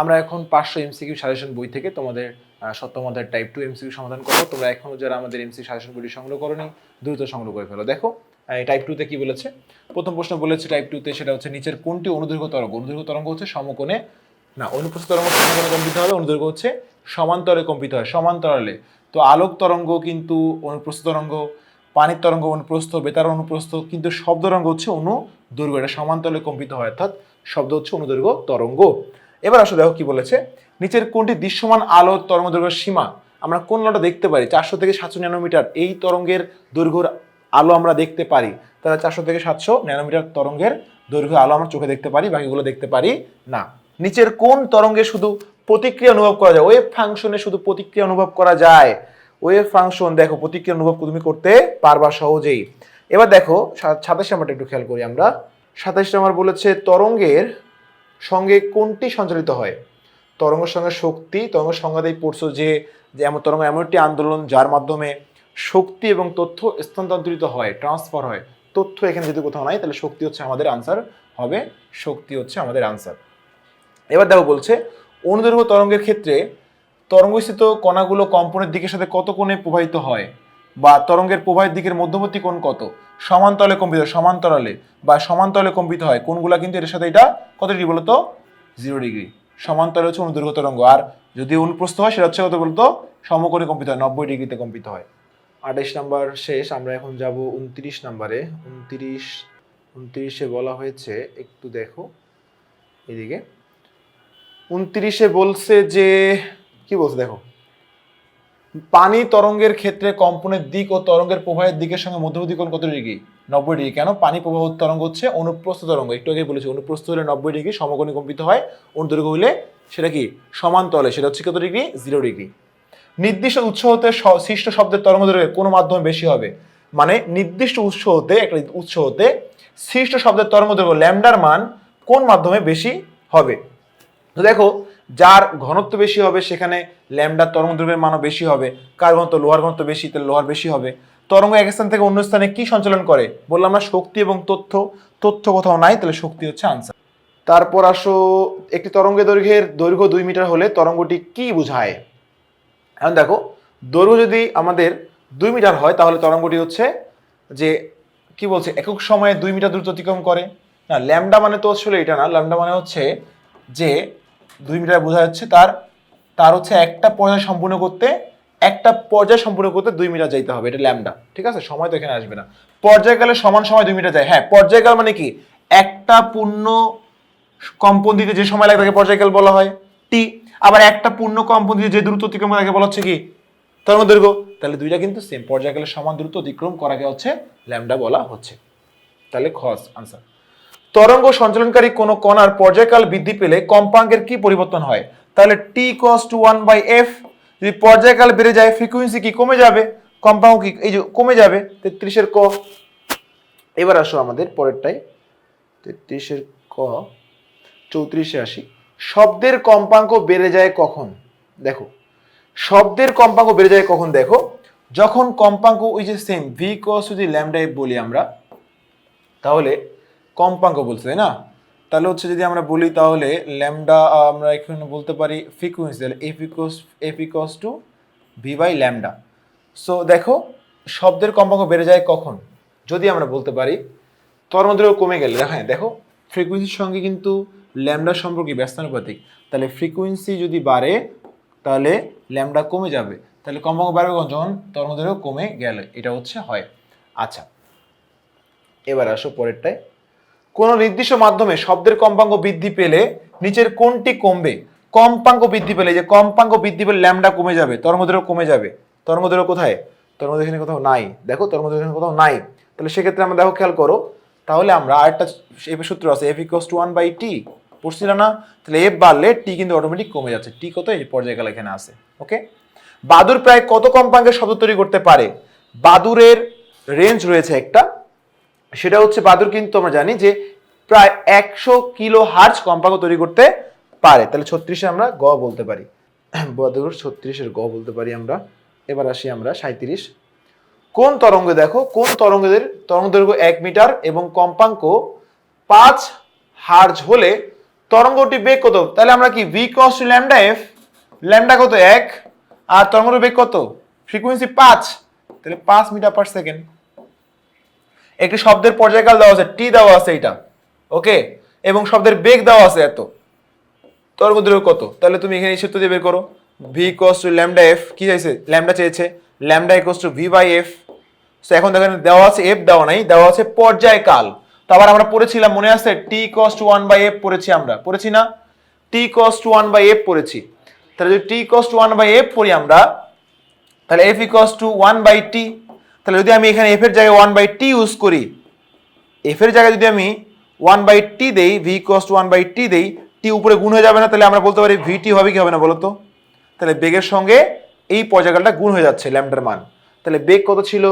আমরা এখন পাঁচশো এমসিকিউ সাজেশন বই থেকে তোমাদের সপ্তম অধ্যায়ের টাইপ টু এমসিকিউ সমাধান করো তোমরা এখনও যারা আমাদের এমসি সাজেশন বইটি সংগ্রহ করনি, দ্রুত সংগ্রহ করে ফেলো। দেখো টাইপ টুতে কি বলেছে? প্রথম প্রশ্ন বলেছে টাইপ টুতে সেটা হচ্ছে নিচের কোনটি অনুদৈর্ঘ্য তরঙ্গ? অনুদৈর্ঘ্য তরঙ্গ হচ্ছে সমকোণে, না অনুপ্রস্থ তরঙ্গ সমকোণে কম্পিত হবে, অনুদৈর্ঘ্য হচ্ছে সমান্তরে কম্পিত হয়, সমান্তরালে। তো আলোক তরঙ্গ কিন্তু অনুপ্রস্থ তরঙ্গ, পানির তরঙ্গ অনুপ্রস্থ, বেতার অনুপ্রস্থ, কিন্তু শব্দ তরঙ্গ হচ্ছে অনুদৈর্ঘ্য, এটা সমান্তরালে কম্পিত হয়, অর্থাৎ শব্দ হচ্ছে অনুদৈর্ঘ্য তরঙ্গ। এবার আসলে দেখো কি বলেছে। নিচের কোনটি দৃশ্যমান আলো তরঙ্গ দৈর্ঘ্যের সীমা। আমরা কোন আলোটা দেখতে পারি? চারশো থেকে সাতশো ন্যানোমিটার। এই তরঙ্গের দৈর্ঘ্যের আলো আমরা দেখতে পারি। তাহলে চারশো থেকে সাতশো ন্যানোমিটার তরঙ্গের দৈর্ঘ্য আলো আমরা চোখে দেখতে পারি, বাকিগুলো দেখতে পারি না। নিচের কোন তরঙ্গে শুধু প্রতিক্রিয়া অনুভব করা যায়। ওয়েভ ফাংশনে শুধু প্রতিক্রিয়া অনুভব করা যায়। ওয়েভ ফাংশন, দেখো, প্রতিক্রিয়া অনুভব তুমি করতে পারবা সহজেই। এবার দেখো সাতাশ নাম্বারটা একটু খেয়াল করি আমরা। সাতাশ নাম্বার বলেছে তরঙ্গের সঙ্গে কোনটি সঞ্চালিত হয়? তরঙ্গের সঙ্গে শক্তি, তরঙ্গ সংজ্ঞাতেই পড়ছো যে যে এমন তরঙ্গ এমন একটি আন্দোলন যার মাধ্যমে শক্তি এবং তথ্য স্থানান্তরিত হয় ট্রান্সফার হয়। তথ্য এখানে যদি কোথাও নাই, তাহলে শক্তি হচ্ছে আমাদের আনসার হবে, শক্তি হচ্ছে আমাদের আনসার এবার দেখো বলছে, অনুদৈর্ঘ্য তরঙ্গের ক্ষেত্রে তরঙ্গস্থিত কণাগুলো কম্পনের দিকের সাথে কত কোণে প্রবাহিত হয়? বা তরঙ্গের প্রবাহের দিকের মধ্যবর্তী কোণ কত? সমান্তরালে কম্পিত সমান্তরালে বা সমান্তরালে কম্পিত হয়, কোনগুলা কিন্তু এর সাথে এটা কত ডিগ্রি বলতো? জিরো ডিগ্রি সমান্তরালে হচ্ছে অনুদৈর্ঘ্য তরঙ্গ। আর যদি অনুপ্রস্থ হয়, সেটা হচ্ছে কত বলতো? সমকোণে কম্পিত হয়, নব্বই ডিগ্রিতে কম্পিত হয়। আঠাইশ নাম্বার শেষ, আমরা এখন যাব উনত্রিশ নাম্বারে। উনত্রিশ, উনত্রিশে বলা হয়েছে, একটু দেখো এদিকে। উনত্রিশে বলছে যে, কি বলছে দেখো? পানি তরঙ্গের ক্ষেত্রে কম্পনের দিক ও তরঙ্গের প্রবাহের দিকের সঙ্গে মধ্যবর্তী কোণ কত ডিগ্রি? নব্বই ডিগ্রি। কেন? পানি প্রবাহ তরঙ্গ হচ্ছে অনুপ্রস্থ তরঙ্গ। একটু আগে বলেছি, অনুপ্রস্থ হলে নব্বই ডিগ্রি, সমকোণে কম্পিত হয়, অনুদৈর্ঘ্য হলে সেটা কি? সমান্তরালে সেটা হচ্ছে কত ডিগ্রি? Zero degree. নির্দিষ্ট উৎস হতে সৃষ্ট শব্দের তরঙ্গ দৈর্ঘ্য কোনো মাধ্যমে বেশি হবে। মানে নির্দিষ্ট উৎস হতে, একটা উৎস হতে সৃষ্ট শব্দের তরঙ্গ দৈর্ঘ্য ল্যামডার মান কোন মাধ্যমে বেশি হবে? তো দেখো যার ঘনত্ব বেশি হবে, সেখানে ল্যামডার তরঙ্গ দৈর্ঘ্যের মানও বেশি হবে, কার ঘনত্ব লোহার ঘনত্ব বেশি, তাহলে লোহার বেশি হবে। তরঙ্গ এক স্থান থেকে অন্য স্থানে কি সঞ্চালন করে? বললাম না, শক্তি এবং তথ্য। তথ্য কোথাও নাই, তাহলে শক্তি হচ্ছে আনসার তারপর আসো, একটি তরঙ্গের দৈর্ঘ্যের দৈর্ঘ্য দুই মিটার হলে তরঙ্গটি কি বোঝায়? এখন দেখো, দৈর্ঘ্য যদি আমাদের দুই মিটার হয়, তাহলে তরঙ্গটি হচ্ছে যে, কি বলছে, একক সময়ে দুই মিটার দ্রুত অতিক্রম করে। না, ল্যামডা মানে তো আসলে এটা না, ল্যামডা মানে হচ্ছে যে দুই মিটার বোঝা যাচ্ছে তার তার হচ্ছে একটা পর্যায় সম্পূর্ণ করতে, একটা পর্যায় সম্পূর্ণ করতে দুই মিটার যাইতে হবে, এটা ল্যামডা ঠিক আছে? সময় তো এখানে আসবে না। পর্যায়কালে সমান সময় দুই মিটার যায়। হ্যাঁ পর্যায়কাল মানে কি? একটা পূর্ণ কম্পন দিতে যে সময় লাগে তাকে পর্যায়কাল বলা হয়। টি আবার একটা পূর্ণ কম্পন দিতে যে দ্রুত অতিক্রম করে তাকে বলা হচ্ছে কি? তরঙ্গ দৈর্ঘ্য। তাহলে দুইটা কিন্তু সেম পর্যায়কালে সমান দ্রুত অতিক্রম করাকে হচ্ছে ল্যামডা বলা হচ্ছে। তাহলে খস আনসার তরঙ্গ সঞ্চালনকারী কোনো কণার পর্যায়কাল বৃদ্ধি পেলে কম্পাঙ্কের কি পরিবর্তন হয়? তাহলে T equals to one by F যদি পর্যায়কাল বেড়ে যায় ফ্রিকুয়েন্সি কি কমে যাবে? কম্পাঙ্ক কি, এই যে কমে যাবে, তেত্রিশের ক। এবার আসো আমাদের পরেরটাই তেত্রিশের ক, চৌত্রিশে আসি। শব্দের কম্পাঙ্ক বেড়ে যায় কখন? দেখো, শব্দের কম্পাঙ্ক বেড়ে যায় কখন দেখো? যখন কম্পাঙ্ক ওই যে সেম ভি কস যদি ল্যামডাই বলি আমরা, তাহলে কম্পাঙ্ক বলছে, তাই না? তাহলে হচ্ছে যদি আমরা বলি তাহলে ল্যামডা আমরা এখানে বলতে পারি ফ্রিকুয়েন্সি তাহলে F equals F equals to V by lambda. So দেখো, শব্দের কম্পাঙ্ক বেড়ে যায় কখন? যদি আমরা বলতে পারি, তরঙ্গদৈর্ঘ্য কমে গেলে হ্যাঁ দেখো ফ্রিকুয়েন্সির সঙ্গে কিন্তু ল্যামডা সম্পর্কে ব্যস্তানুপাতিক। তাহলে ফ্রিকুয়েন্সি যদি বাড়ে, তাহলে ল্যামডা কমে যাবে। তাহলে কম্পাঙ্ক বাড়বে কখন? যখন তরঙ্গদৈর্ঘ্য কমে গেলে, এটা হচ্ছে হয়। আচ্ছা এবার আসো পরেরটায়। কোন নির্দিষ্ট মাধ্যমে শব্দের কম্পাঙ্ক বৃদ্ধি পেলে নিচের কোনটি কমবে। কম্পাঙ্ক বৃদ্ধি পেলে যে কম্পাঙ্ক বৃদ্ধি পেলে ল্যামডা কমে যাবে, তরঙ্গদৈর্ঘ্য কমে যাবে। তরঙ্গদৈর্ঘ্য কোথায়? তরঙ্গদৈর্ঘ্য এখানে কোথাও নাই। দেখো, তরঙ্গদৈর্ঘ্য এখানে কোথাও নাই। তাহলে সেক্ষেত্রে আমরা দেখো, খেয়াল করো, তাহলে আমরা আরেকটা এফ সূত্র আছে F equals to one by T পড়ছিল না? তাহলে এফ বাড়লে টি কিন্তু অটোমেটিক কমে যাচ্ছে। টি কত? এই পর্যায়কাল এখানে আছে। ওকে বাদুর প্রায় কত কম্পাঙ্কের শব্দ তৈরি করতে পারে? বাদুরের রেঞ্জ রয়েছে একটা। সেটা হচ্ছে বাদুর, কিন্তু আমরা জানি যে প্রায় একশো কিলো হার্জ কম্পাঙ্ক তৈরি করতে পারে। তাহলে ছত্রিশে আমরা গ বলতে পারি। বাদুর, ছত্রিশের গ বলতে পারি আমরা। এবার আসি আমরা সাঁত্রিশ কোন তরঙ্গে দেখো? কোন তরঙ্গের তরঙ্গ দৈর্ঘ্য এক মিটার এবং কম্পাঙ্ক পাঁচ হার্জ হলে তরঙ্গটি বেগ কত? তাহলে আমরা কি V to lambda F lambda কত? এক। আর তরঙ্গটির বেগ কত? ফ্রিকোয়েন্সি পাঁচ। তাহলে পাঁচ মিটার পার সেকেন্ড একটি শব্দের পর্যায়কাল দেওয়া আছে, টি দেওয়া আছে এটা, ওকে? এবং শব্দের বেগ দেওয়া আছে এত। তরঙ্গ দৈর্ঘ্য কত? তাহলে তুমি এখানে সূত্র দিয়ে বের করো। V equals to lambda F কি চাইছে? ল্যামডা চেয়েছে। Lambda equals to V by F so এখন দেখেন, দেওয়া আছে এফ দেওয়া নাই, দেওয়া আছে পর্যায়কাল। তো আবার আমরা পড়েছিলাম, মনে আছে? T equals to one by F পড়েছি আমরা। পড়েছি না? T equals to one by F পড়েছি। তাহলে যদি T equals to one by F পড়ি আমরা, তাহলে F equals to one by T তাহলে যদি আমি এখানে এফের জায়গায় ওয়ান বাই টি ইউজ করি এফের জায়গায় যদি আমি ওয়ান বাই টি দেই V equals to one by T দেই টি উপরে গুণ হয়ে যাবে না, তাহলে আমরা বলতে পারি ভিটি হবে কি হবে না বলো তো তাহলে বেগের সঙ্গে এই পর্যায়কালটা গুণ হয়ে যাচ্ছে ল্যামডার মান। তাহলে বেগ কত ছিল?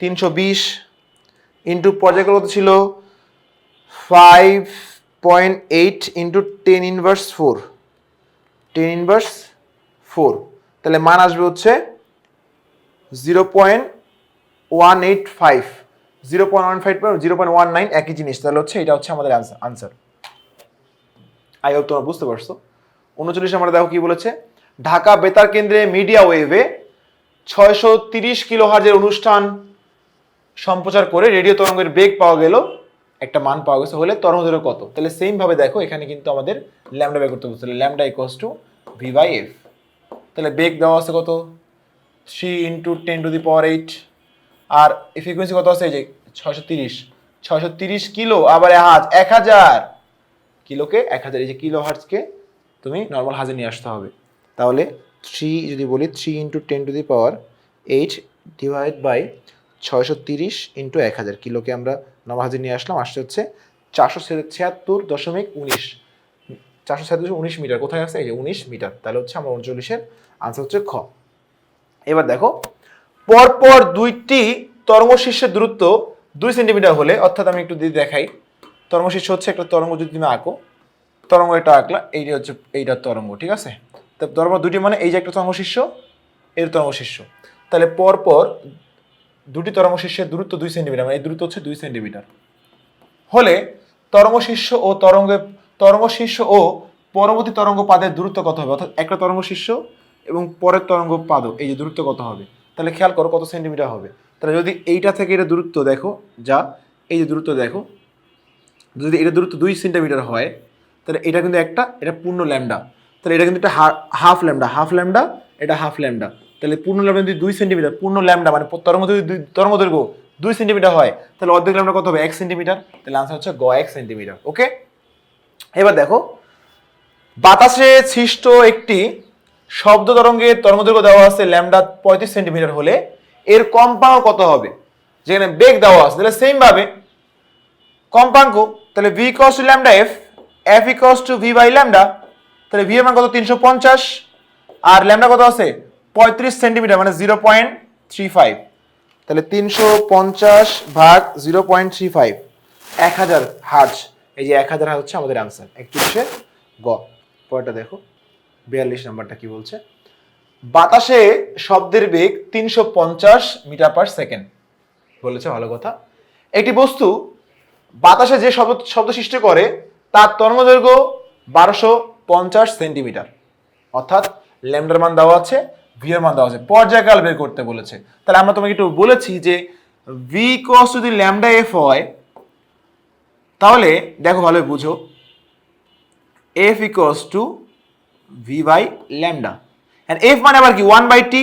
তিনশো বিশ ইন্টু পর্যায়কাল কত ছিল? Five point eight into ten inverse four ten inverse four তাহলে মান আসবে হচ্ছে zero point one eight five zero point one five zero point one nine একই জিনিস। তাহলে হচ্ছে এটা হচ্ছে আমাদের আনসার আই হোপ তোমরা বুঝতে পারছ। উনচল্লিশ আমরা দেখো কি বলেছে? ঢাকা বেতার কেন্দ্রে মিডিয়া ওয়েভে ছয়শো তিরিশ কিলো হার্জের অনুষ্ঠান সম্প্রচার করে রেডিও তরঙ্গের বেগ পাওয়া গেল, একটা মান পাওয়া গেছে, হলে তরঙ্গ দৈর্ঘ্য কত? তাহলে সেম ভাবে দেখো, এখানে কিন্তু আমাদের ল্যামডা বের করতে তাহলে lambda equals to V by F তাহলে বেগ দেওয়া আছে কত? Three into ten to the power eight R frequency কত আছে? এই যে ছয়শো তিরিশ। ছয়শো তিরিশ কিলো, আবার হাজ এক হাজার। কিলোকে এক হাজার, এই যে কিলো হার্টসকে তুমি নর্মাল হাজে নিয়ে আসতে হবে। তাহলে থ্রি যদি বলি three into ten to the power eight divide by ছয়শো তিরিশ ইন্টু এক হাজার। কিলোকে আমরা নর্মাল হাজে নিয়ে আসলাম আসতে হচ্ছে চারশো ছিয়াত্তর দশমিক উনিশ। চারশো ছিয়াত্তর উনিশ মিটার, কোথায় আছে? এই যে উনিশ মিটার। তাহলে হচ্ছে আমার উনচল্লিশের আনসার হচ্ছে খ। এবার দেখো পরপর দুইটি তরঙ্গ শীর্ষের দূরত্ব দুই সেন্টিমিটার হলে, অর্থাৎ আমি একটু দিয়ে দেখাই তরঙ্গ শীর্ষ হচ্ছে একটা তরঙ্গ যদি তুমি আঁকো, তরঙ্গ এটা আঁকলা, এইটা হচ্ছে এইটার তরঙ্গ, ঠিক আছে? তো তরঙ্গ দুটি মানে এই যে একটা তরঙ্গ শীর্ষ এর তরঙ্গ শীর্ষ তাহলে পরপর দুটি তরঙ্গ শীর্ষের দূরত্ব দুই সেন্টিমিটার মানে এই দূরত্ব হচ্ছে দুই সেন্টিমিটার। হলে তরঙ্গ শীর্ষ ও তরঙ্গে তরঙ্গ শীর্ষ ও পরবর্তী তরঙ্গ পাদের দূরত্ব কত হবে? অর্থাৎ একটা তরঙ্গ শীর্ষ এবং পরের তরঙ্গ পাদ এই যে দূরত্ব কত হবে? তাহলে খেয়াল করো কত সেন্টিমিটার হবে। তাহলে যদি এইটা থেকে এটা দূরত্ব দেখো, যা এই যে দূরত্ব দেখো, যদি এটা দূরত্ব দুই সেন্টিমিটার হয়, তাহলে এটা কিন্তু একটা, এটা পূর্ণ ল্যামডা। তাহলে এটা কিন্তু একটা হাফ ল্যামডা হাফ ল্যামডা, এটা হাফ ল্যামডা। তাহলে পূর্ণ ল্যামডা যদি দুই সেন্টিমিটার, পূর্ণ ল্যামডা মানে তরঙ্গ যদি তরঙ্গ দৈর্ঘ্য দুই সেন্টিমিটার হয়, তাহলে অর্ধেক ল্যামডা কত হবে? এক সেন্টিমিটার। তাহলে আনসার হচ্ছে গ, এক সেন্টিমিটার ওকে এবার দেখো, বাতাসে সৃষ্ট একটি শব্দ তরঙ্গের তরঙ্গদৈর্ঘ্য দেওয়া আছে ল্যামডা পঁয়ত্রিশ সেন্টিমিটার হলে। এর কম্পাঙ্ক কত হবে? যেখানে বেগ দেওয়া আছে, তাহলে সেম ভাবে কম্পাঙ্ক, তাহলে V equals to lambda F F equals to V by lambda, তাহলে ভি এর মান কত? তিনশো পঞ্চাশ। আর ল্যামডা কত আছে? পঁয়ত্রিশ সেন্টিমিটার মানে জিরো পয়েন্ট থ্রি ফাইভ তাহলে তিনশো পঞ্চাশ ভাগ জিরো পয়েন্ট থ্রি ফাইভ এক হাজার হার্জ। এই যে এক হাজার হার্জ হচ্ছে আমাদের আনসার একচল্লিশের গ। পরেরটা দেখো। বিয়াল্লিশ নাম্বারটা কি বলছে? বাতাসে শব্দের বেগ তিনশো পঞ্চাশ মিটার পার সেকেন্ড, বলেছে ভালো কথা। একটি বস্তু বাতাসে যে শব্দ শব্দ সৃষ্টি করে, তার তরঙ্গ দৈর্ঘ্য বারোশো পঞ্চাশ সেন্টিমিটার। অর্থাৎ ল্যামডার মান দেওয়া আছে ভি মান দেওয়া আছে। পর্যায়কাল বের করতে বলেছে। তাহলে আমরা তোমাকে একটু বলেছি যে ভি কস যদি ল্যামডা এফ হয়, তাহলে দেখো ভালোভাবে বুঝো। F equals to V by lambda and F মানে আবার কি? ওয়ান বাই টি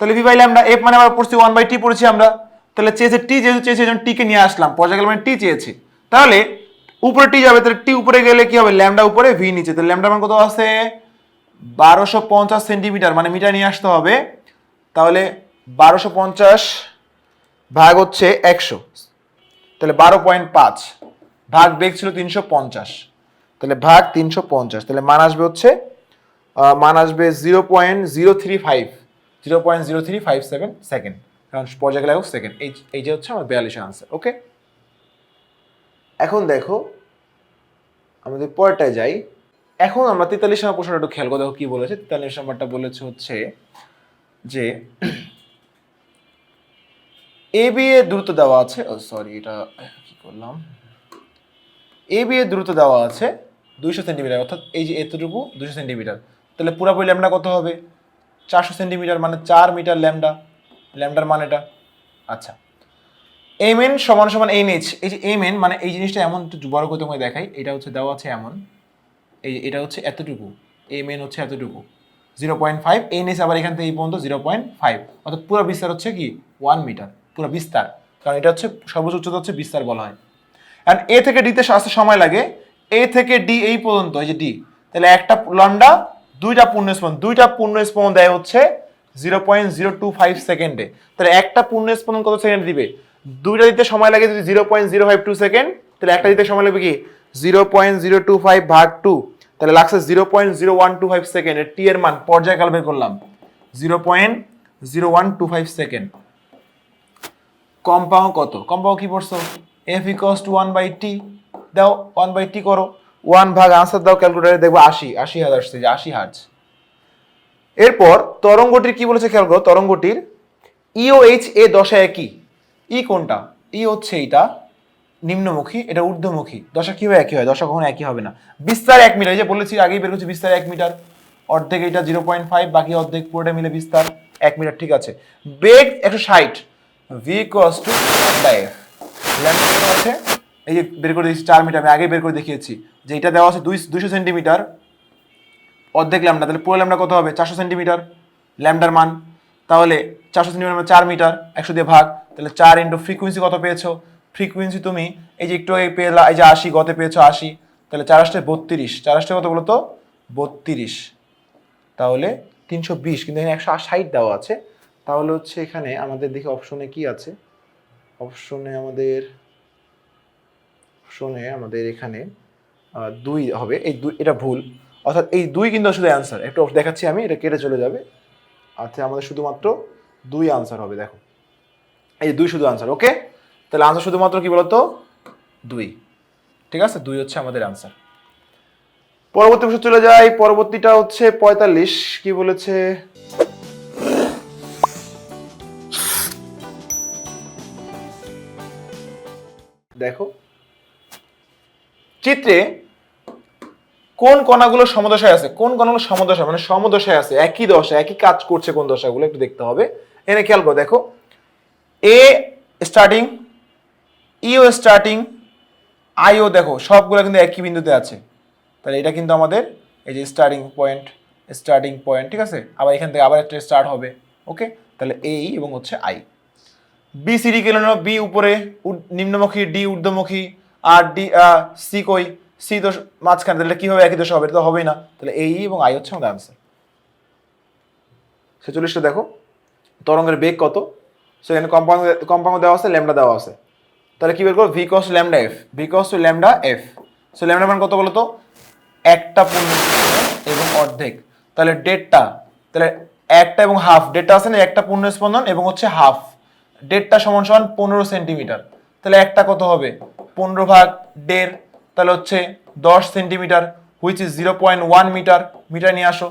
তাহলে ভি বাই ল্যামডা এফ মানে আবার পড়ছি ওয়ান বাই টি পড়েছি আমরা। তাহলে চেয়েছে টি যেহেতু চেয়েছে জন্য টিকে নিয়ে আসলাম। পর্যায়কাল মানে টি চেয়েছে। তাহলে উপরে টি যাবে, তাহলে টি উপরে গেলে কি হবে? ল্যামডা উপরে ভি নিচে। তাহলে ল্যামডা মান কত আছে? বারোশো পঞ্চাশ সেন্টিমিটার মানে মিটার নিয়ে আসতে হবে। তাহলে বারোশো পঞ্চাশ ভাগ হচ্ছে একশো। তাহলে বারো পয়েন্ট পাঁচ। ভাগ বেগ ছিল তিনশো পঞ্চাশ। তাহলে ভাগ তিনশো পঞ্চাশ। তাহলে মান আসবে হচ্ছে মান আসবে zero point zero three five. Zero point zero three five seven second. কারণ পর্যায়কাল একক সেকেন্ড। এই এই যে হচ্ছে আমার বিয়াল্লিশের আনসার ওকে এখন দেখো, আমাদের পরেরটায় যাই। এখন আমরা তেতাল্লিশ নম্বর প্রশ্নটা একটু খেয়াল করে দেখো কি বলেছে। তেতাল্লিশ নম্বরটা বলেছে হচ্ছে যে এ বি এর দ্রুত দেওয়া আছে। ও সরি এটা কি করলাম? এ বি এর দ্রুত দেওয়া আছে দুইশো সেন্টিমিটার, অর্থাৎ এই যে এতটুকু দুশো সেন্টিমিটার। তাহলে পুরোপুরি ল্যামডা কত হবে? চারশো সেন্টিমিটার মানে চার মিটার ল্যামডা। ল্যামডার মানেটা আচ্ছা। এম এন সমান সমান এন এইচ এই যে এম এন মানে এই জিনিসটা এমন একটু বড় করে তোমায় দেখাই, এটা হচ্ছে দেওয়া আছে এমন। এই এটা হচ্ছে এতটুকু। এম এন হচ্ছে এতটুকু। Zero point five N S আবার এখান থেকে এই পর্যন্ত জিরো পয়েন্ট ফাইভ অর্থাৎ পুরো বিস্তার হচ্ছে কি? ওয়ান মিটার পুরো বিস্তার। কারণ এটা হচ্ছে সর্বোচ্চ উচ্চতা হচ্ছে বিস্তার বলা হয়। অ্যান্ড এ থেকে ডিতে আসতে সময় লাগে। এ থেকে ডি এই পর্যন্ত, এই যে ডি তাহলে একটা লন্ডা দুইটা পূর্ণ স্পন্দন, দুইটা পূর্ণ স্পন্দন দেয় হচ্ছে zero point zero two five সেকেন্ডে তাহলে একটা পূর্ণ স্পন্দন কত সেকেন্ড দিবে? দুইটা দিতে সময় লাগে যদি zero point zero five two second তাহলে একটা দিতে সময় লাগবে কি? Zero point zero two five ভাগ টু তাহলে লাগছে zero point zero one two five second T এর মান পর্যায়কাল বের করলাম। Zero point zero one two five second compound কত? কম্পাউন্ড কি পড়ছো? F equals to one by T দাও ওয়ান বাই টি করো। ওয়ান ভাগ আনসার দাও ক্যালকুলেটারে দেখব আশি আশি হাজার আসছে, যে আশি হার্জ এরপর তরঙ্গটির কি বলেছে খেয়াল করো, তরঙ্গটির ইও এইচ এ দশা একই। ই কোনটা? ই হচ্ছে এইটা, নিম্নমুখী, এটা ঊর্ধ্বমুখী। দশা কীভাবে একই হয়? দশা কখনো একই হবে না। বিস্তার এক মিটার, এই যে বলেছি, আগেই বের করছি, বিস্তার এক মিটার। অর্ধেক এটা জিরো পয়েন্ট ফাইভ বাকি অর্ধেক পুরোটা মিলে বিস্তার এক মিটার, ঠিক আছে। বেগ একশো ষাট V equals to lambda F আছে? এই যে বের করে দিয়েছি চার মিটার, আমি আগে বের করে দেখিয়েছি, যে এটা দেওয়া আছে দুই দুইশো সেন্টিমিটার। অর্ধেক ল্যামডা তাহলে পুরো ল্যামডা কত হবে? চারশো সেন্টিমিটার ল্যামডার মান। তাহলে চারশো সেন্টিমিটার মানে চার মিটার, একশো দিয়ে ভাগ। তাহলে চার ইন্টু ফ্রিকুয়েন্সি কত পেয়েছ? ফ্রিকুয়েন্সি তুমি এই যে একটু আগে পেলা এই যে আশি, গতে পেয়েছ আশি। তাহলে চার আসতে বত্রিশ। চার আসতে কত বলো তো বত্রিশ। তাহলে তিনশো বিশ, কিন্তু এখানে একশো ষাট দেওয়া আছে। তাহলে হচ্ছে এখানে আমাদের দেখি অপশনে কি আছে? অপশনে আমাদের অপশনে আমাদের এখানে দুই হবে। এই দুই, এটা ভুল। অর্থাৎ এই দুই কিন্তু আসলে অ্যান্সার একটু দেখাচ্ছি আমি, এটা কেটে চলে যাবে। আচ্ছা আমাদের শুধুমাত্র দুই আনসার হবে, দেখো। এই দুই শুধু আনসার ওকে তাহলে আনসার শুধুমাত্র কি বলতো? দুই। ঠিক আছে? দুই হচ্ছে আমাদের আনসার পরবর্তী প্রশ্ন চলে যাই। পরবর্তীটা হচ্ছে পঁয়তাল্লিশ। কি বলেছে? দেখো চিত্রে কোন কণাগুলো সমদশায় আছে? কোন কণাগুলো সমদশা মানে সমদশায় আছে। একই দশা একই কাজ করছে কোন দশাগুলো? একটু দেখতে হবে। এনে খেয়াল করো, দেখো। এ স্টার্টিং ইও স্টার্টিং আইও দেখো, সবগুলো কিন্তু একই বিন্দুতে আছে। তাহলে এটা কিন্তু আমাদের এই যে স্টার্টিং পয়েন্ট স্টার্টিং পয়েন্ট ঠিক আছে? আবার এখান থেকে আবার একটা স্টার্ট হবে ওকে তাহলে এই এবং হচ্ছে আই বি সি ডি কেন বি উপরে নিম্নমুখী ডি ঊর্ধ্বমুখী আর ডি সি কই? সি তো মাঝখানে, তাহলে কি হবে? একই দোষ হবে তো হবেই না। তাহলে এই এবং আই হচ্ছে আমাদের আনসার ছেচল্লিশটা দেখো। তরঙ্গের বেগ কত? সো এখানে কম্পাউন্ড কম্পাউন্ড দেওয়া আছে ল্যামডা দেওয়া আছে। তাহলে কি বের করো V equals lambda F V equals to lambda F so lambda মান কত বলো তো? একটা পূর্ণ এবং অর্ধেক। তাহলে ডেটটা, তাহলে একটা এবং হাফ ডেটটা আছে না? একটা পূর্ণ স্পন্দন এবং হচ্ছে হাফ ডেটটা সমান সমান পনেরো সেন্টিমিটার। তাহলে একটা কত হবে? পনেরো ভাগ দেড়, তাহলে হচ্ছে দশ centimetre which is zero point one metre metre নিয়ে আসো।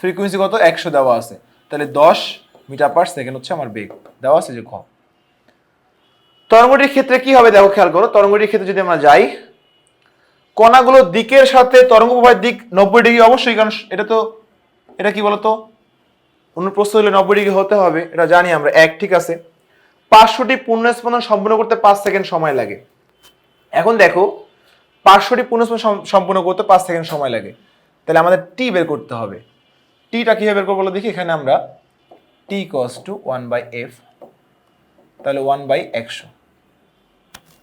ফ্রিকোয়েন্সি কত? একশো দেওয়া আছে। তাহলে দশ মিটার পার সেকেন্ড হচ্ছে আমার বেগ। দেওয়া আছে যে খ। তরঙ্গটির ক্ষেত্রে কি হবে? দেখো, খেয়াল করো, তরঙ্গটির ক্ষেত্রে যদি আমরা যাই কণাগুলো দিকের সাথে তরঙ্গ প্রবাহের দিক নব্বই ডিগ্রি অবশ্যই, কারণ এটা তো, এটা কি বলতো? অন্য প্রশ্ন হলে নব্বই ডিগ্রি হতে হবে, এটা জানি আমরা, এক, ঠিক আছে। পাঁচশোটি পূর্ণ স্পন্দন সম্পূর্ণ করতে পাঁচ সেকেন্ড সময় লাগে। এখন দেখো, পাঁচশোটি পূর্ণ স্পন্দন সম্পূর্ণ করতে পাঁচ সেকেন্ড সময় লাগে। তাহলে আমাদের টি বের করতে হবে। টিটা কীভাবে বের করব বলো দেখি, এখানে আমরা T equals to one by F তাহলে ওয়ান বাই একশো।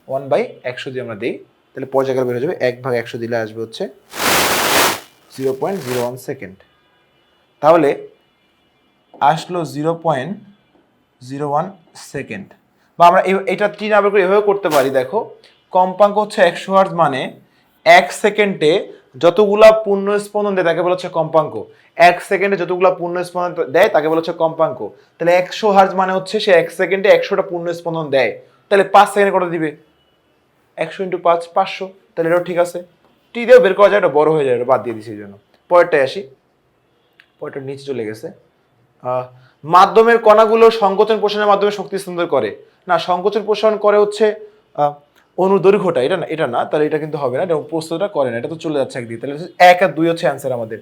ওয়ান বাই একশো দিয়ে আমরা দিই, তাহলে পর্যায়কাল বের হয়ে যাবে, এক ভাগ একশো দিলে আসবে হচ্ছে zero point zero one second তাহলে আসলো zero point zero one second. বা আমরা এটা টি না বের করে এভাবে করতে পারি, দেখো। কম্পাঙ্ক হচ্ছে একশো হার্জ মানে এক সেকেন্ডে যতগুলা পূর্ণ স্পন্দন দেয়, তাকে বলা হচ্ছে কম্পাঙ্ক। এক সেকেন্ডে যতগুলা পূর্ণ স্পন্দন দেয়, তাকে বলা হচ্ছে কম্পাঙ্ক। তাহলে একশো হার্জ মানে হচ্ছে সে এক সেকেন্ডে একশোটা পূর্ণ স্পন্দন দেয়। তাহলে পাঁচ সেকেন্ডে কত দিবে? একশো ইন্টু পাঁচ, পাঁচশো। তাহলে এটাও ঠিক আছে। টি দিয়েও বের করা যায়, এটা বড় হয়ে যায়, এটা বাদ দিয়ে দিছি এই জন্য। পরেরটায় আসি। পরেরটার নিচে চলে গেছে। মাধ্যমের কণাগুলো সংকোচন পোষণের মাধ্যমে শক্তি স্থানান্তর করে। না, সংকোচন পোষণ করে হচ্ছে অনুদৈর্ঘ্যটা এটা না এটা না, তাহলে এটা কিন্তু হবে না, এটা প্রস্তুতটা করে না, এটা তো চলে যাচ্ছে একদিকে। তাহলে এক আর দুই হচ্ছে অ্যান্সার আমাদের।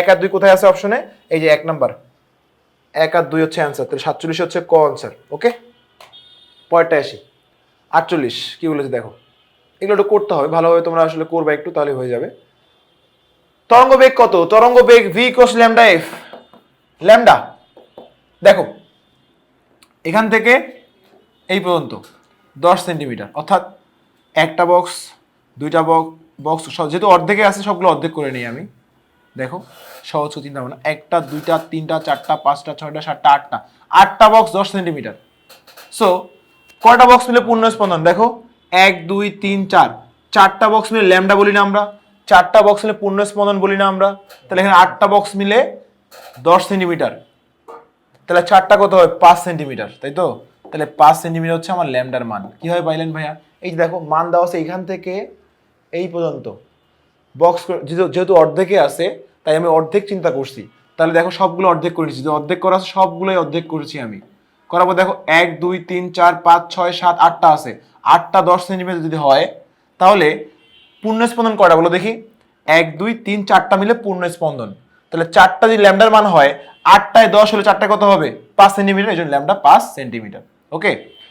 এক আর দুই কোথায় আছে অপশনে এই যে এক নাম্বার এক আর দুই হচ্ছে অ্যান্সার তাহলে সাতচল্লিশ হচ্ছে ক অ্যান্সার ওকে পরেরটা আসি। আটচল্লিশ, কি বলেছে দেখো? এগুলো একটু করতে হবে, ভালোভাবে তোমরা আসলে করবে একটু, তাহলে হয়ে যাবে। তরঙ্গ বেগ কত? তরঙ্গ বেগ V equals lambda F lambda দেখো, এখান থেকে এই পর্যন্ত দশ সেন্টিমিটার, অর্থাৎ একটা বক্স দুইটা বক্স বক্স যেহেতু অর্ধেকে আছে, সবগুলো অর্ধেক করে নিই আমি। দেখো, সহজ চিন্তা ভাবনা একটা, দুইটা, তিনটা, চারটা, পাঁচটা, ছয়টা, সাতটা, আটটা। আটটা বক্স দশ সেন্টিমিটার। সো কয়টা বক্স মিলে পূর্ণ স্পন্দন? দেখো, এক, দুই, তিন, চার। চারটা বক্স মিলে ল্যামডা বলি না আমরা। চারটা বক্স মিলে পূর্ণ স্পন্দন বলি না আমরা। তাহলে এখানে আটটা বক্স মিলে দশ সেন্টিমিটার। তাহলে চারটা কত হয়? পাঁচ সেন্টিমিটার, তাই তো? তাহলে পাঁচ সেন্টিমিটার হচ্ছে আমার ল্যামডার মান। কীভাবে পাইলেন ভাইয়া? এই যে দেখো, মান দেওয়া আছে এখান থেকে এই পর্যন্ত। বক্স যেহেতু যেহেতু অর্ধেকে আছে, তাই আমি অর্ধেক চিন্তা করছি। তাহলে দেখো, সবগুলো অর্ধেক করেছি যে অর্ধেক করা আছে, সবগুলোই অর্ধেক করেছি আমি। করার পর দেখো, এক, দুই, তিন, চার, পাঁচ, ছয়, সাত, আটটা আছে। আটটা দশ সেন্টিমিটার যদি হয়, তাহলে পূর্ণ স্পন্দন কয়টা? বলো দেখি। এক, দুই, তিন, চারটা মিলে পূর্ণ স্পন্দন। তাহলে চারটা যদি ল্যামডার মান হয়, আটটায় দশ হলে চারটায় কত হবে? পাঁচ সেন্টিমিটার এই জন্য ল্যামডা পাঁচ সেন্টিমিটার ওকে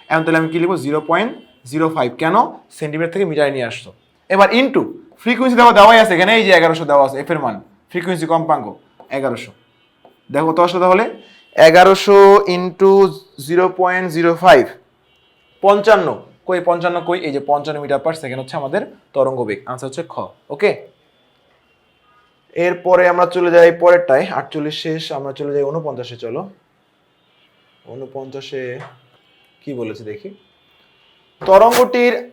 এখন তাহলে আমি কি লিখব? জিরো পয়েন্ট জিরো ফাইভ কেন? সেন্টিমিটার থেকে মিটারে নিয়ে আসছো। এবার ইনটু ফ্রিকুয়েন্সি দেওয়া দেওয়াই আছে এখানে, এই যে এগারোশো দেওয়া আছে এফ এর মান ফ্রিকুয়েন্সি কম্পাঙ্ক, এগারোশো। দেখো কত আসলো তাহলে, এগারোশো into zero point zero five পঞ্চান্ন, কই পঞ্চান্ন কই? এই যে পঞ্চান্ন মিটার পার সেকেন্ড হচ্ছে আমাদের তরঙ্গ বেগ আনসার হচ্ছে খ ওকে এরপরে আমরা চলে যাই পরেরটায়। আটচল্লিশ শেষ, আমরা চলে যাই উনপঞ্চাশে চলো। উনপঞ্চাশে কি বলেছে দেখি? তরঙ্গটির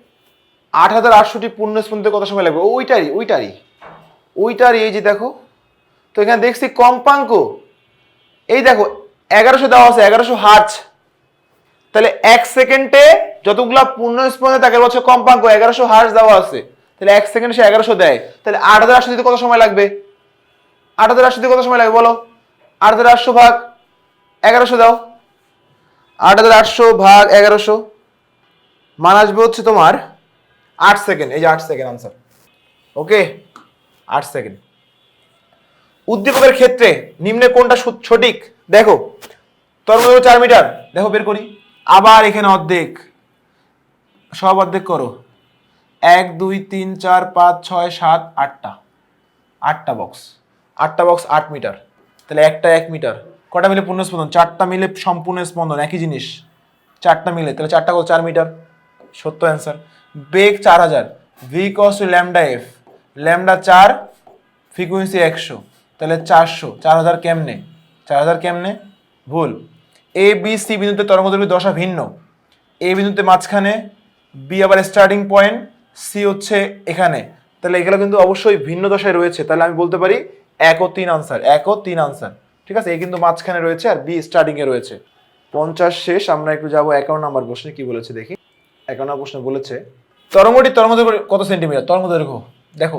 আট হাজার আটশোটি পূর্ণ স্পন্দে কত সময় লাগবে? ওইটারই ওইটারই। ওইটারই, এই যে দেখো। তো এখানে দেখছি কম্পাঙ্ক। এই দেখো, এগারোশো দেওয়া আছে, এগারোশো হার্জ। তাহলে এক সেকেন্ডে যতগুলা পূর্ণ স্পন্দে তাকে বলছে কম্পাঙ্ক, এগারোশো হার্জ দেওয়া আছে। তাহলে এক সেকেন্ডে সে এগারোশো দেয়। তাহলে আট হাজার আটশো দিতে কত সময় লাগবে? আট হাজার আটশো কত সময় লাগে বলো? আট আটশো ভাগ এগারোশো দাও। আট হাজার আটশো ভাগ এগারোশো। মান আসবে হচ্ছে তোমার আট সেকেন্ড এই যে আট সেকেন্ড আনসার ওকে আট সেকেন্ড উদ্দীপকের ক্ষেত্রে নিম্নে কোনটা সঠিক? দেখো তরঙ্গ চার মিটার। দেখো, বের করি। আবার এখানে অর্ধেক। সব অর্ধেক করো। এক, দুই, তিন, চার, পাঁচ, ছয়, সাত, আটটা। আটটা বক্স আটটা বক্স আট মিটার তাহলে একটা এক মিটার কটা মিলে পূর্ণ স্পন্দন? চারটা মিলে সম্পূর্ণ স্পন্দন, একই জিনিস। চারটা মিলে, তাহলে চারটা কত চার মিটার সত্য অ্যান্সার বেগ চার হাজার। V equals lambda F lambda চার ফ্রিকুয়েন্সি একশো। তাহলে চারশো। চার হাজার কেমনে? চার হাজার কেমনে? ভুল। এ বি সি বিন্দুতে তরঙ্গদৈর্ঘ্য দশা ভিন্ন। এ বিন্দুতে মাঝখানে বি আবার স্টার্টিং পয়েন্ট সি হচ্ছে এখানে। তাহলে এগুলো কিন্তু অবশ্যই ভিন্ন দশায় রয়েছে। তাহলে আমি বলতে পারি এক ও তিন আনসার এক ও তিন আনসার ঠিক আছে? এ কিন্তু মাঝখানে রয়েছে আর বি স্টার্টিং এ রয়েছে। পঞ্চাশ শেষ, আমরা একটু যাব একান্ন নাম্বার প্রশ্নে, কি বলেছে দেখি? একান্ন প্রশ্নে বলেছে, তরঙ্গটি তরঙ্গ কত সেন্টিমিটার তরঙ্গ দৈর্ঘ্য, দেখো,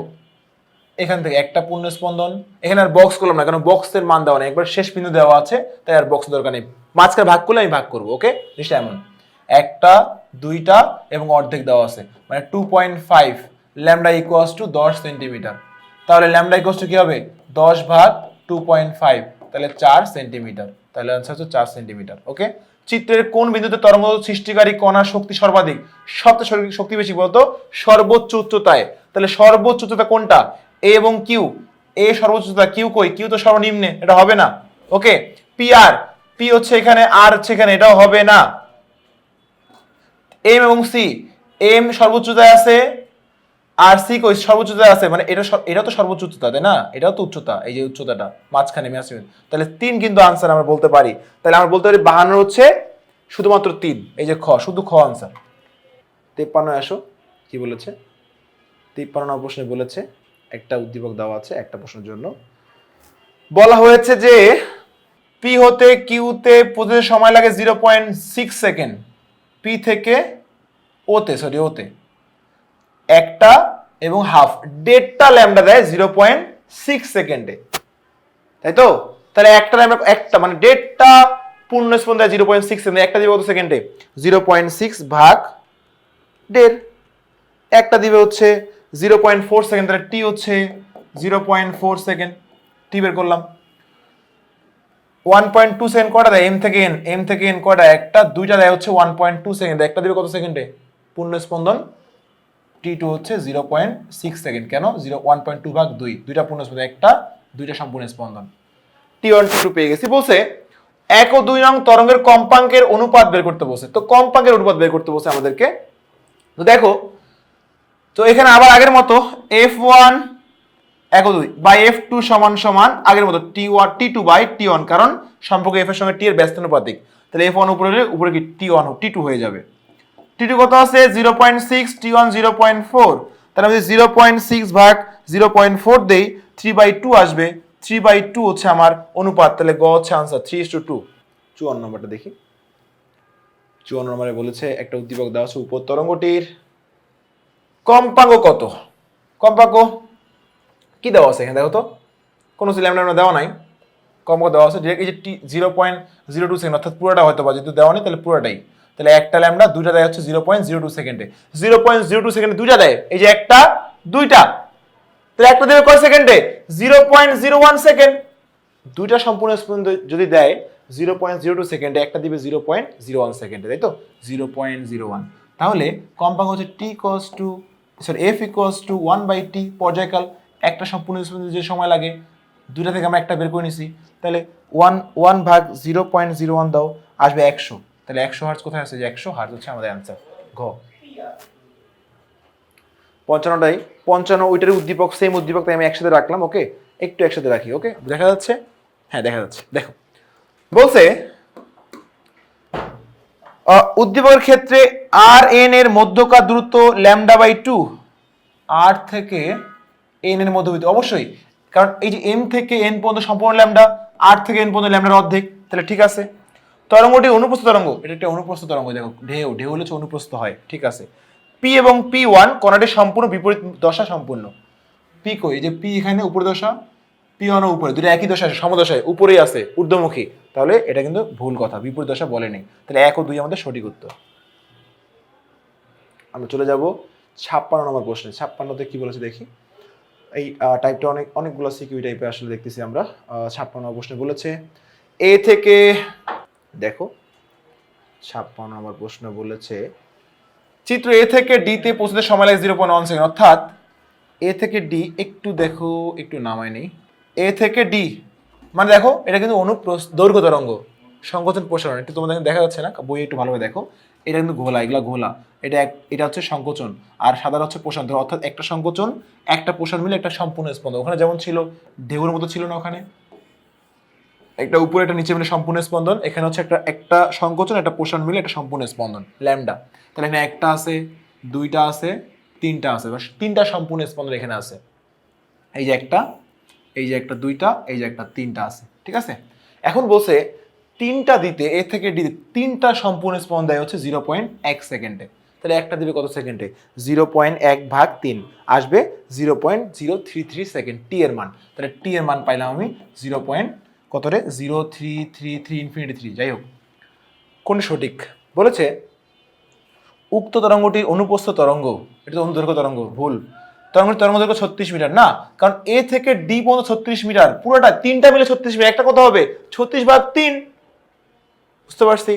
এখান থেকে একটা পূর্ণ স্পন্দন, এখানে আর বক্স করলাম না, কারণ বক্সের মান দেওয়া নেই। একবার শেষ বিন্দু দেওয়া আছে, তাই আর বক্স দরকার নেই। মাঝখানে ভাগ করলে আমি ভাগ করব ওকে জিনিসটা এমন। একটা, দুইটা এবং অর্ধেক দেওয়া আছে। মানে two point five lambda equals to দশ সেন্টিমিটার তাহলে ল্যামডা ইকুয়াস টু কি হবে? দশ ভাগ টু পয়েন্ট ফাইভ তাহলে চার সেন্টিমিটার তাহলে আনসার হচ্ছে চার সেন্টিমিটার ওকে চিত্রের কোন বিন্দুতে তরঙ্গ সৃষ্টিকারী কণার শক্তি সর্বাধিক? সবচেয়ে শক্তি বেশি বলতো? সর্বোচ্চ উচ্চতায়। তাহলে সর্বোচ্চ উচ্চতা কোনটা? এ এবং কিউ এ সর্বোচ্চ উচ্চতা কিউ কই? কিউ তো সর্বনিম্নে, এটা হবে না ওকে পি আর পি হচ্ছে এখানে আর হচ্ছে এখানে, এটাও হবে না। এম এবং সি এম সর্বোচ্চতায় আছে আর সি কই সর্বোচ্চ আছে মানে এটা এটা তো সর্বোচ্চ উচ্চতা তাই না? এটাও তো উচ্চতা, এই যে উচ্চতাটা, মাঝখানে ম্যাসিম তাহলে তিন কিন্তু আনসার আমরা বলতে পারি। তাহলে আমরা বলতে পারি বাহান্ন হচ্ছে শুধুমাত্র তিন, এই যে খ, শুধু খ আনসার তেপ্পান্ন আসো, কি বলেছে? তিপ্পান্ন প্রশ্নে বলেছে, একটা উদ্দীপক দেওয়া আছে একটা প্রশ্নের জন্য। বলা হয়েছে যে পি হতে কিউতে পৌঁছতে সময় লাগে zero point six second P থেকে ওতে সরি ওতে একটা এবং হাফ। দেড়টা ল্যামডা দেয় জিরো পয়েন্ট সিক্স সেকেন্ডে। তাই তো? তাহলে একটা ল্যামডা, একটা মানে দেড়টা পূর্ণ স্পন্দন দেয় জিরো পয়েন্ট সিক্স সেকেন্ডে। একটা দিব কত সেকেন্ডে? জিরো পয়েন্ট সিক্স ভাগ দেড়। একটা দিবে হচ্ছে জিরো পয়েন্ট ফোর সেকেন্ড, তাহলে টি হচ্ছে zero point four second. T বের করলাম। ওয়ান পয়েন্ট টু সেকেন্ড কটা দেয়? এম থেকে এন। এম থেকে এন কটা? একটা, দুইটা দেয় হচ্ছে ওয়ান পয়েন্ট টু সেকেন্ড। একটা দিবে কত সেকেন্ডে? পূর্ণ স্পন্দন টি টু হচ্ছে জিরো পয়েন্ট সিক্স সেকেন্ড কেন? জিরো ওয়ান পয়েন্ট টু ভাগ দুই। দুইটা পূর্ণ স্পন্দন একটা, দুইটা সম্পূর্ণ স্পন্দন। টি ওয়ান টি টু পেয়ে গেছি। বলছে, এক ও দুই নং তরঙ্গের কম্পাঙ্কের অনুপাত বের করতে বসে তো কম্পাঙ্কের অনুপাত বের করতে বসে আমাদেরকে। তো দেখো, তো এখানে আবার আগের মতো এফ ওয়ান এক ও দুই বাই এফ টু সমান সমান আগের মতো T one T two by T one কারণ সম্পর্ক এফ এর সঙ্গে টি এর ব্যস্তানুপাতিক তাহলে এফ ওয়ান উপরে উপরে কি টি ওয়ান টি টু হয়ে যাবে। টি টু কত আছে? Zero point six T one zero point four তাহলে আমি জিরো পয়েন্ট সিক্স ভাগ জিরো পয়েন্ট ফোর দেই থ্রি বাই টু আসবে। থ্রি বাই টু হচ্ছে আমার অনুপাত। তাহলে গ হচ্ছে answer three is to two চুয়ান্ন নম্বরটা দেখি। চুয়ান্ন নম্বরে বলেছে, একটা উদ্দীপক দেওয়া আছে উপর তরঙ্গটির। কম্পাঙ্ক কত? কম্পাঙ্ক কি দেওয়া আছে এখানে? দেখো তো। কোনো ল্যামডা দেওয়া নাই। কম্পাঙ্ক দেওয়া আছে। ডিরেক্ট এই যে T zero point zero two second অর্থাৎ পুরোটা হয়তো বা যেহেতু দেওয়া নেই, তাহলে পুরোটাই। তাহলে একটা ল্যামডা দুইটা দেয় হচ্ছে জিরো পয়েন্ট জিরো টু সেকেন্ডে জিরো পয়েন্ট জিরো টু সেকেন্ডে দুইটা দেয়, এই যে একটা, দুইটা। তাহলে একটা দেবে কয় সেকেন্ডে zero point zero one second দুইটা সম্পূর্ণ স্পন্দন যদি দেয় জিরো পয়েন্ট জিরো টু সেকেন্ডে একটা দিবে জিরো পয়েন্ট জিরো ওয়ান সেকেন্ডে তাই তো? জিরো পয়েন্ট জিরো ওয়ান তাহলে কম্পাঙ্ক হচ্ছে T equals to sorry F equals to one by T পর্যায়কাল। একটা সম্পূর্ণ স্পন্দন যে সময় লাগে, দুইটা থেকে আমরা একটা বের করে নিছি। তাহলে ওয়ান ওয়ান ভাগ জিরো পয়েন্ট জিরো ওয়ান দাও, আসবে একশো। তাহলে একশো হার্জ কোথায় আছে যে একশো হার্জ হচ্ছে আমাদের অ্যান্সার ঘ। পঞ্চান্নটাই। পঞ্চান্ন ওইটার উদ্দীপক সেম উদ্দীপক, তাই আমি একসাথে রাখলাম ওকে একটু একসাথে রাখি ওকে দেখা যাচ্ছে? হ্যাঁ দেখা যাচ্ছে। দেখো। বলছে উদ্দীপকের ক্ষেত্রে আর এন এর মধ্যকার দূরত্ব ল্যামডা বাই টু আর থেকে এন এর মধ্যবিত্ত। অবশ্যই। কারণ এই যে এম থেকে এন পর্যন্ত সম্পূর্ণ ল্যামডা আর থেকে এন পর্যন্ত ল্যামডার অর্ধেক। তাহলে ঠিক আছে? তরঙ্গটি অনুপ্রস্থ তরঙ্গ। এটা একটা অনুপ্রস্থ তরঙ্গ, দেখো, ঢেউ ঢেউ হলে অনুপ্রস্থ হয়, ঠিক আছে। পি এবং পি ওয়ান কণাটি সম্পূর্ণ বিপরীত দশা সম্পূর্ণ। পি কই? যে পি এখানে, উপর দশা পি ওয়ান উপরে, দুটো একই দশা আছে, সমদশায়, উপরেই আছে, ঊর্ধ্বমুখী। তাহলে এটা কিন্তু ভুল কথা, বিপরীত দশা বলে নেই। তাহলে এক ও দুই আমাদের সঠিক উত্তর। আমরা চলে যাব ছাপ্পান্ন নম্বর প্রশ্নে। ছাপ্পান্নতে কি বলেছে দেখি? এই টাইপটা অনেক, অনেকগুলো সিকিউরি টাইপে আসলে দেখতেছি আমরা। ছাপ্পান্ন প্রশ্নে বলেছে, এ থেকে দেখো, ছাপ্পান্ন নম্বর প্রশ্ন বলেছে, চিত্র এ থেকে ডি তে পৌঁছতে সময় লাগে জিরো পয়েন্ট ওয়ান সেকেন্ড অর্থাৎ এ থেকে ডি একটু দেখো, একটু নামায় নেই। এ থেকে ডি মানে দেখো, এটা কিন্তু অনুপ্রস্থ দৈর্ঘ্য তরঙ্গ, সংকোচন প্রসারণ, একটু তোমাদের দেখা যাচ্ছে না? বই একটু ভালোভাবে দেখো, এটা কিন্তু ঘোলা, এগুলা ঘোলা। এটা এটা হচ্ছে সংকোচন, আর সাদা হচ্ছে প্রসারণ অর্থাৎ একটা সংকোচন, একটা প্রসারণ মিলে একটা সম্পূর্ণ স্পন্দন। ওখানে যেমন ছিল, ঢেউর মতো ছিল না ওখানে। একটা উপরে, একটা নিচে মিলে সম্পূর্ণ স্পন্দন। এখানে হচ্ছে একটা একটা সংকোচন, একটা প্রসারণ মিলে একটা সম্পূর্ণ স্পন্দন, ল্যামডা। তাহলে এখানে একটা আছে, দুইটা আছে, তিনটা আছে। বা তিনটা সম্পূর্ণ স্পন্দন এখানে আছে। এই যে একটা, এই যে একটা দুইটা, এই যে একটা তিনটা আছে। ঠিক আছে? এখন বলছে, তিনটা দিতে এ থেকে ডি, তিনটা সম্পূর্ণ স্পন্দন দেয় হচ্ছে জিরো পয়েন্ট এক সেকেন্ডে। তাহলে একটা দিবে কত সেকেন্ডে? জিরো পয়েন্ট এক ভাগ তিন। আসবে zero point zero three three second, T এর মান। তাহলে টি এর মান পাইলাম আমি জিরো পয়েন্ট কত রে zero, three three three, infinity three. যাই হোক, কোন সঠিক? বলেছে, উক্ত তরঙ্গটির অনুপস্থ তরঙ্গ, এটা তো অনুদৈর্ঘ্য তরঙ্গ, ভুল। তরঙ্গটির তরঙ্গ দৈর্ঘ্য ছত্রিশ মিটার। না, কারণ এ থেকে ডি পর্যন্ত ছত্রিশ মিটার, পুরোটা তিনটা মিলে ছত্রিশ মিটার, একটা কথা হবে, ছত্রিশ ভাগ তিন। বুঝতে পারছি?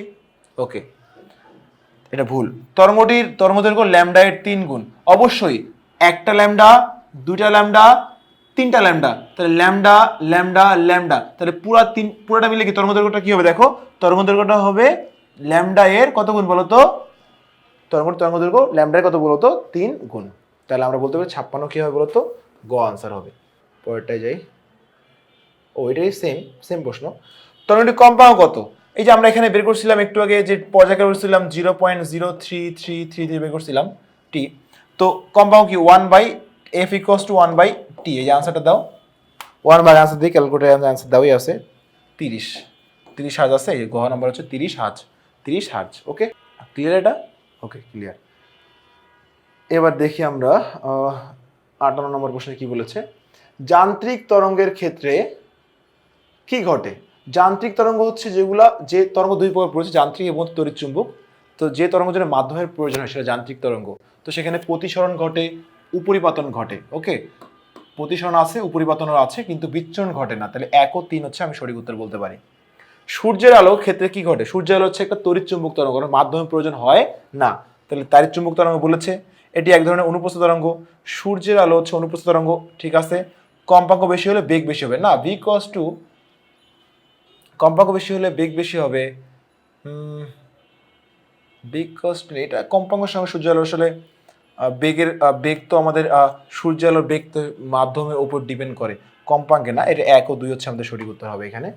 ওকে, এটা ভুল। তরঙ্গটির তরঙ্গ দৈর্ঘ্য ল্যামডা এর তিন গুণ। অবশ্যই একটা ল্যামডা, দুইটা ল্যামডা তিনটা ল্যামডা। তাহলে ল্যামডা ল্যামডা ল্যামডা। তাহলে পুরা তিন, পুরোটা মিলে কি তরঙ্গ দৈর্ঘ্যটা কি হবে? দেখো তরঙ্গ দৈর্ঘ্যটা হবে ল্যামডা এর কত গুণ বলো তো? তরঙ্গ তরঙ্গ দৈর্ঘ্য ল্যামডার কত বলো তো? তিন গুণ। তাহলে আমরা বলতে পারি ছাপ্পান্ন কী হবে বলো তো? গ আনসার হবে। পরেরটায় যাই। ও, এটাই সেম সেম প্রশ্ন। তরঙ্গটি কম্পাঙ্ক কত? এই যে আমরা এখানে বের করছিলাম, একটু আগে যে পর্যায়কাল করছিলাম zero point zero three three three three বের করছিলাম টি তো কম্পাঙ্ক কি? One by F equals to one by T এই যে আনসারটা দাও। ওয়ান বাই আনসার দিয়ে ক্যালকুলেটার আনসার দেওয়াই আছে। তিরিশ। তিরিশ হাজ আছে এই গহ নাম্বার হচ্ছে তিরিশ হাজ তিরিশ হাজ ওকে ক্লিয়ার এটা? ওকে ক্লিয়ার এবার দেখি আমরা আটান্ন নম্বর প্রশ্নে কি বলেছে? যান্ত্রিক তরঙ্গের ক্ষেত্রে কি ঘটে? যান্ত্রিক তরঙ্গ হচ্ছে যেগুলা যে তরঙ্গ দুই প্রকার পড়েছে যান্ত্রিক এবং তড়িৎ চুম্বক। তো যে তরঙ্গ জন্য মাধ্যমের প্রয়োজন হয় সেটা যান্ত্রিক তরঙ্গ। তো সেখানে প্রতিসরণ ঘটে উপরিপাতন ঘটে ওকে প্রতিসরণ আছে উপরিপাতনও আছে, কিন্তু বিচ্ছরণ ঘটে না। তাহলে এক ও তিন হচ্ছে, আমি সঠিক উত্তর বলতে পারি। সূর্যের আলো ক্ষেত্রে কি ঘটে? সূর্যের আলো হচ্ছে একটা তড়িৎ চুম্বক তরঙ্গ কারণ মাধ্যমের প্রয়োজন হয় না। তাহলে তারিৎ চুম্বক তরঙ্গ বলেছে, এটি এক ধরনের অনুপ্রস্থ তরঙ্গ। সূর্যের আলো হচ্ছে অনুপ্রস্থ তরঙ্গ, ঠিক আছে? কম্পাঙ্ক বেশি হলে বেগ বেশি হবে। না ভি কস টু কম্পাঙ্ক বেশি হলে বেগ বেশি হবে বেগ এটা কম্পাঙ্কের সঙ্গে সূর্য আলো আসলে বেগের বেগ তো আমাদের সূর্য আলোর বেগ মাধ্যমের উপর ডিপেন্ড করে। কম্পাঙ্কে না, এটা এক ও দুই হচ্ছে আমাদের সঠিক উত্তর হবে এখানে।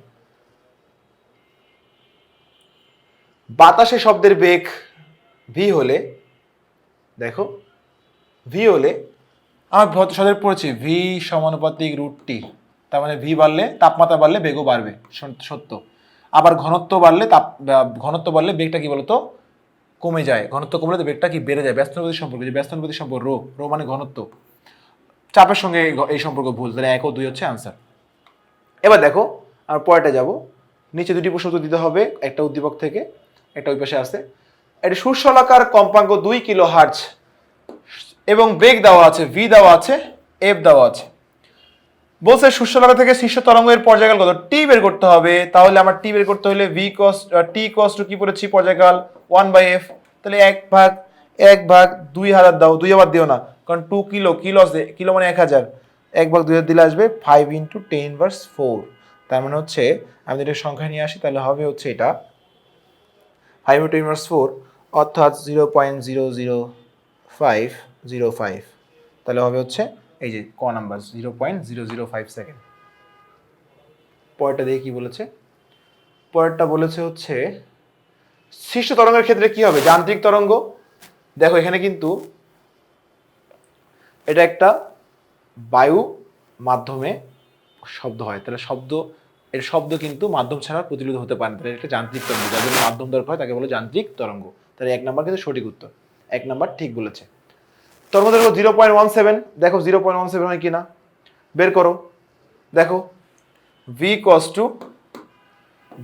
বাতাসে শব্দের বেগ ভি হলে, দেখো ভি হলে আমার ভৌত সদের পড়েছি ভি সমানুপাতিক রুট টি তার মানে ভি বাড়লে, তাপমাত্রা বাড়লে বেগও বাড়বে সত্য। আবার ঘনত্ব বাড়লে তাপ ঘনত্ব বাড়লে বেগটা কি বলতো? কমে যায়, ঘনত্ব কমলে তো বেগটা কি বেড়ে যায়? ব্যস্তানুপাতিক সম্পর্ক, যে ব্যস্তানুপাতিক সম্পর্ক, রো রো মানে ঘনত্ব। চাপের সঙ্গে এই সম্পর্ক ভুল, তাহলে এক ও দুই হচ্ছে আনসার এবার দেখো আর পরেরটা যাব। নিচে দুটি প্রশ্ন দিতে হবে, একটা উদ্দীপক থেকে, একটা ওই পাশে আছে। এটি সুশলাকার কম্পাঙ্ক দুই কিলো হার্জ এবং বেগ দেওয়া আছে ভি দেওয়া আছে এফ দেওয়া আছে। বলছে সুশলাকা থেকে শীর্ষ তরঙ্গের পর্যায়কাল কত? টি বের করতে হবে। তাহলে আমার টি বের করতে হলে ভি কস টি কস টু কি পড়েছি? পর্যায়কাল ওয়ান বাই এফ তাহলে এক ভাগ এক ভাগ দুই হাজার দাও। দুই আবার দিও না, কারণ টু কিলো কিলো কিলো মানে এক হাজার। এক ভাগ দুই হাজার দিলে আসবে five into ten inverse four তার মানে হচ্ছে, আমি যদি সংখ্যা নিয়ে আসি, তাহলে হবে হচ্ছে এটা five into ten inverse four অর্থাৎ zero point zero zero five zero five তাহলে হবে হচ্ছে এই যে ক number zero point zero zero five second পরেরটা দিয়ে কি বলেছে? পরেরটা বলেছে হচ্ছে শীর্ষ তরঙ্গের ক্ষেত্রে কি হবে? যান্ত্রিক তরঙ্গ। দেখো, এখানে কিন্তু এটা একটা বায়ু মাধ্যমে শব্দ হয়। তাহলে শব্দ, এর শব্দ কিন্তু মাধ্যম ছাড়া প্রতিরোধ হতে পারে তাহলে এটা যান্ত্রিক তরঙ্গ। যাদের মাধ্যম দরকার হয়, তাকে বলে যান্ত্রিক তরঙ্গ। তাহলে এক নাম্বার কিন্তু সঠিক উত্তর। এক নাম্বার ঠিক বলেছে। তরঙ্গ দেখো জিরো পয়েন্ট ওয়ান সেভেন দেখো জিরো পয়েন্ট ওয়ান সেভেন হয় কি না বের করো। দেখো V equals to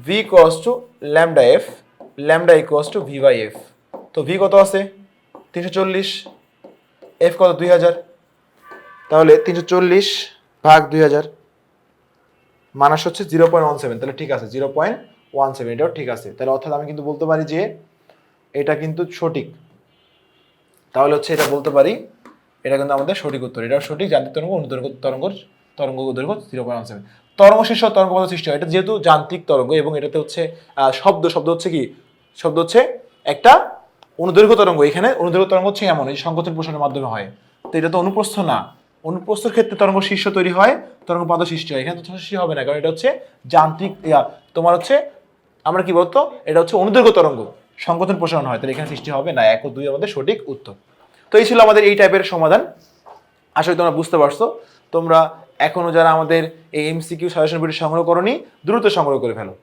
V equals to lambda F lambda equals to V by F তো ভি কত আছে? তিনশো চল্লিশ। এফ কত? দুই হাজার। তাহলে তিনশো চল্লিশ ভাগ দুই হাজার। মানাস হচ্ছে জিরো পয়েন্ট ওয়ান সেভেন তাহলে ঠিক আছে জিরো পয়েন্ট ওয়ান সেভেন এটাও ঠিক আছে। তাহলে অর্থাৎ আমি কিন্তু বলতে পারি যে এটা কিন্তু সঠিক। তাহলে হচ্ছে এটা বলতে পারি, এটা কিন্তু আমাদের সঠিক উত্তর। এটা সঠিক, যান্ত্রিক তরঙ্গ অনুদৈর্ঘ্য তরঙ্গ তরঙ্গ দৈর্ঘ্য জিরো পয়েন্ট সেভেন তরঙ্গ শীর্ষ তরঙ্গ সৃষ্টি হয়। এটা যেহেতু যান্ত্রিক তরঙ্গ এবং এটাতে হচ্ছে শব্দ শব্দ হচ্ছে কি? শব্দ হচ্ছে একটা অনুদৈর্ঘ্য তরঙ্গ। এখানে অনুদৈর্ঘ্য তরঙ্গ হচ্ছে এমন, এই সংকোচন প্রসারের মাধ্যমে হয়। তো এটা তো অনুপ্রস্থ না। অনুপ্রস্থর ক্ষেত্রে তরঙ্গ শীর্ষ তৈরি হয় তরঙ্গ পাদ সৃষ্টি হয়। এখানে তো সৃষ্টি হবে না, কারণ এটা হচ্ছে যান্ত্রিক তোমার হচ্ছে, আমরা কি বলতো? এটা হচ্ছে অনুদৈর্ঘ্য তরঙ্গ। সংকোচন প্রসারণ হয়, তাহলে এখানে সৃষ্টি হবে না, এক ও দুই আমাদের সঠিক উত্তর। তো এই ছিল আমাদের এই টাইপের সমাধান। আসলে তোমরা বুঝতে পারছ। তোমরা এখনও যারা আমাদের এই এমসিকিউ সাজেশন বিটি সংগ্রহ করনি, দ্রুত সংগ্রহ করে ফেলো।